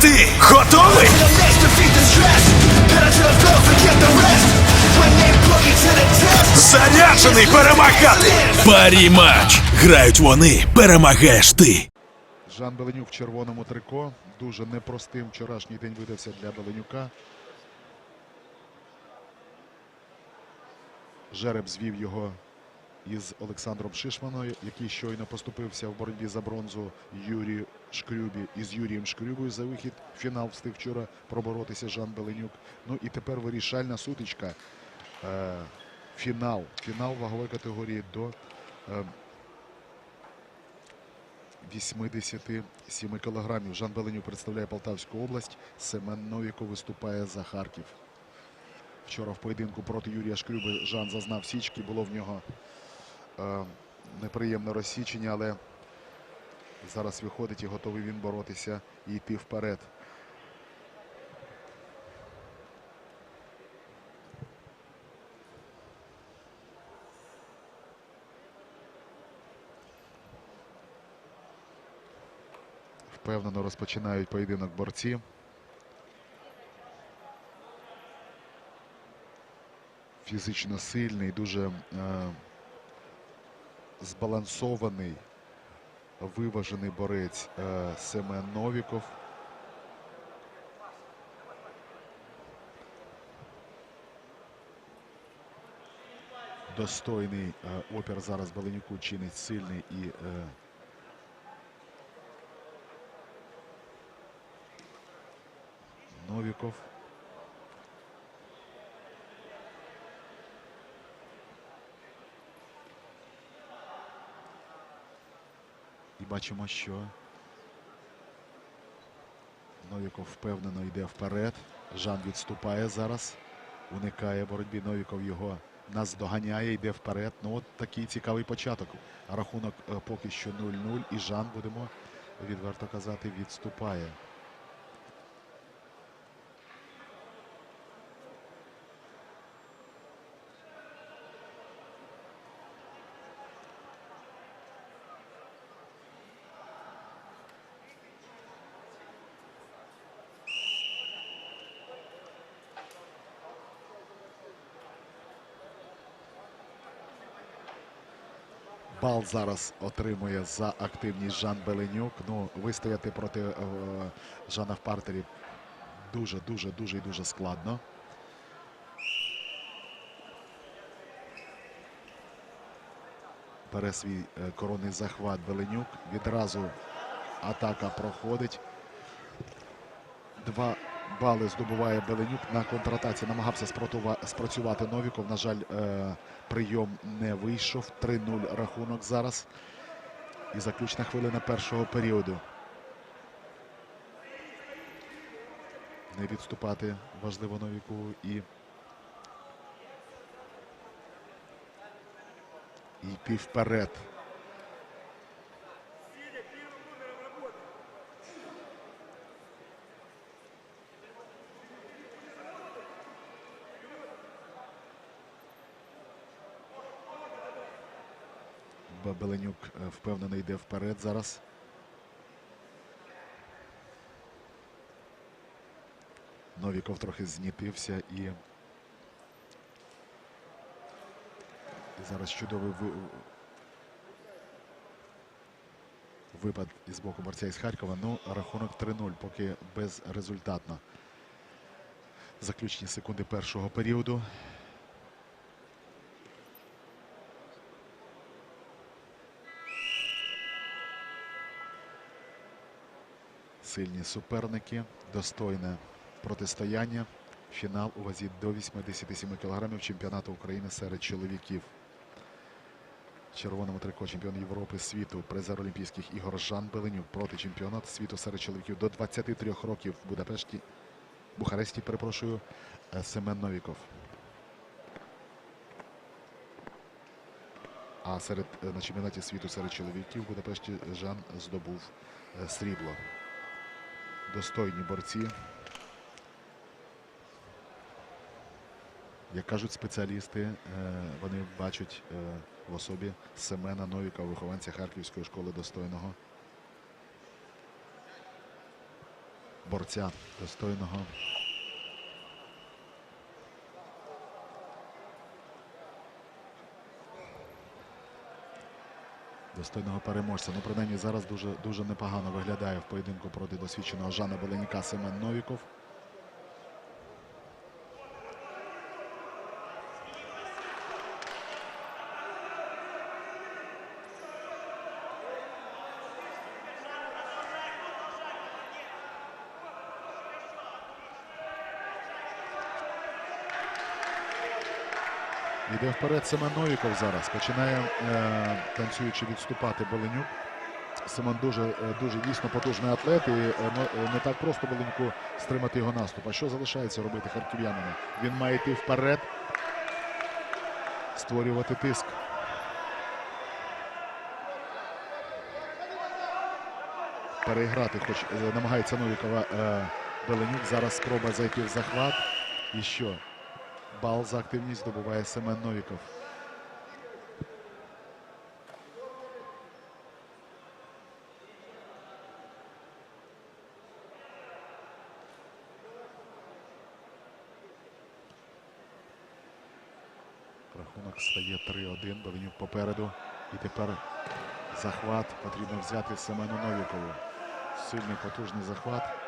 ти готовий? Заряджений перемагати! Парі матч. Грають вони, перемагаєш ти. Жан Беленюк в червоному трико. Дуже непростим вчорашній день видався для Беленюка. Жереб звів його із Олександром Шишманою, який щойно поступився в боротьбі за бронзу Юрію Шкрюбі із Юрієм Шкрюбою за вихід. Фінал встиг вчора проборотися Жан Беленюк. Ну і тепер вирішальна сутичка. Е, фінал. Фінал вагової категорії до е, 87 кілограмів. Жан Беленюк представляє Полтавську область. Семен Новіков виступає за Харків. Вчора в поєдинку проти Юрія Шкрюби Жан зазнав січки. Було в нього е, неприємне розсічення, але зараз виходить і готовий він боротися і йти вперед. Впевнено розпочинають поєдинок борці. Фізично сильний, дуже е, збалансований, виважений борець е, Семен Новіков. Достойний е, опір зараз Беленюку чинить сильний і е, Новіков. Бачимо, що Новіков впевнено йде вперед. Жан відступає зараз. Уникає боротьбі. Новіков його наздоганяє, йде вперед. Ну от такий цікавий початок. Рахунок е, поки що 0-0. І Жан, будемо відверто казати, відступає. Бал зараз отримує за активність Жан Беленюк. Ну, вистояти проти е, Жана в партері дуже, дуже, дуже і дуже складно. Бере свій е, коронний захват Беленюк. Відразу атака проходить. Два бали здобуває Беленюк на контратаці. Намагався спрацювати Новіков. На жаль, е, прийом не вийшов. 3-0 рахунок зараз. І заключна хвилина першого періоду. Не відступати важливо Новіку і. І йти вперед. Беленюк е, впевнено йде вперед зараз. Новіков трохи знітився і. і зараз чудовий ви... випад із боку борця із Харкова. Ну, рахунок 3-0, поки безрезультатно. Заключні секунди першого періоду. Сильні суперники, достойне протистояння. Фінал у вазі до 87 кг чемпіонату України серед чоловіків. Червоному трико чемпіон Європи світу, призер Олімпійських ігор Жан Беленюк проти чемпіонат світу серед чоловіків до 23 років в Будапешті, Бухаресті, перепрошую, е, Семен Новіков. А серед е, на чемпіонаті світу серед чоловіків в Будапешті Жан здобув е, срібло. Достойні борці. Як кажуть спеціалісти, е, вони бачать е, в особі Семена Новіка, вихованця Харківської школи достойного борця достойного. Достойного переможця. Ну, принаймні зараз дуже, дуже непогано виглядає в поєдинку проти досвідченого Жана Беленіка Семен Новіков. Іде вперед Семен Новіков зараз. Починає е, танцюючи відступати Беленюк. Семен дуже, е, дуже дійсно потужний атлет і е, не так просто Беленюку стримати його наступ. А що залишається робити харків'янину? Він має йти вперед, створювати тиск. Переіграти, хоч намагається Новікова Беленюк. Зараз спроба зайти в захват. І що? Бал за активність здобуває Семен Новіков. Рахунок стає 3-1. Беленюк попереду. І тепер захват потрібно взяти Семену Новікову. Сильний потужний захват.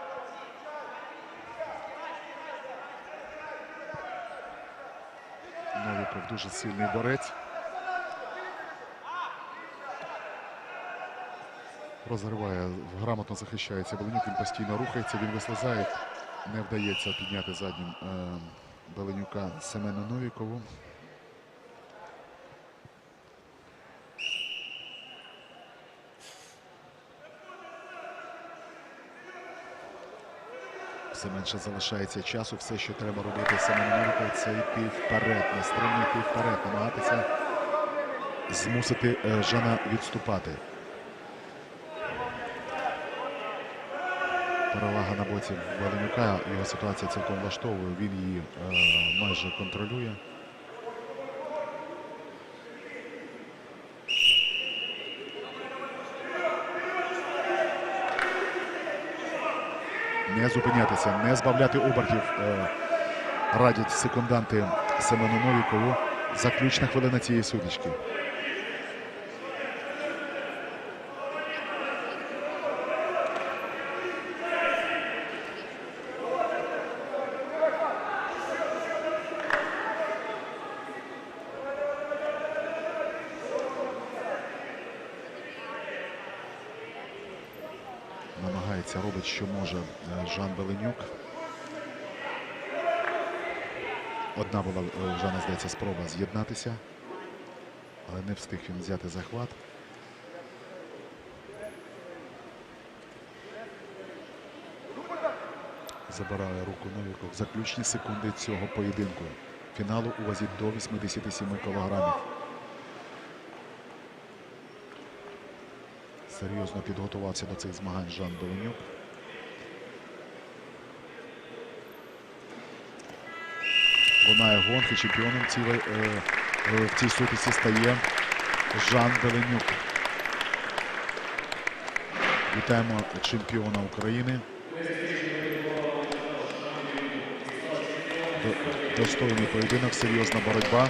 Новіков дуже сильний борець. Розриває, грамотно захищається. Беленюк він постійно рухається, він вислизає. Не вдається підняти заднім е, Беленюка Семену Новікову. Все менше залишається часу. Все, що треба робити Семену Новікову, це йти вперед, нестримно йти вперед, намагатися змусити е, Жана відступати. Перевага на боці Валенюка. Його ситуація цілком влаштовує. Він її е, майже контролює. Не зупинятися, не збавляти обертів. е, Радять секунданти Семену Новікову. Заключна хвилина цієї сутички. Намагається, робить, що може е, Жан Беленюк. Одна була е, Жана, здається, спроба з'єднатися, але не встиг він взяти захват. Забирає руку Новіков. Заключні секунди цього поєдинку. Фіналу у вазі до 87 кілограмів. Серйозно підготувався до цих змагань Жан Беленюк. Лунає гонки чемпіоном цій, е, е, в цій сутиці стає Жан Беленюк. Вітаємо чемпіона України. До- Достойний поєдинок, серйозна боротьба.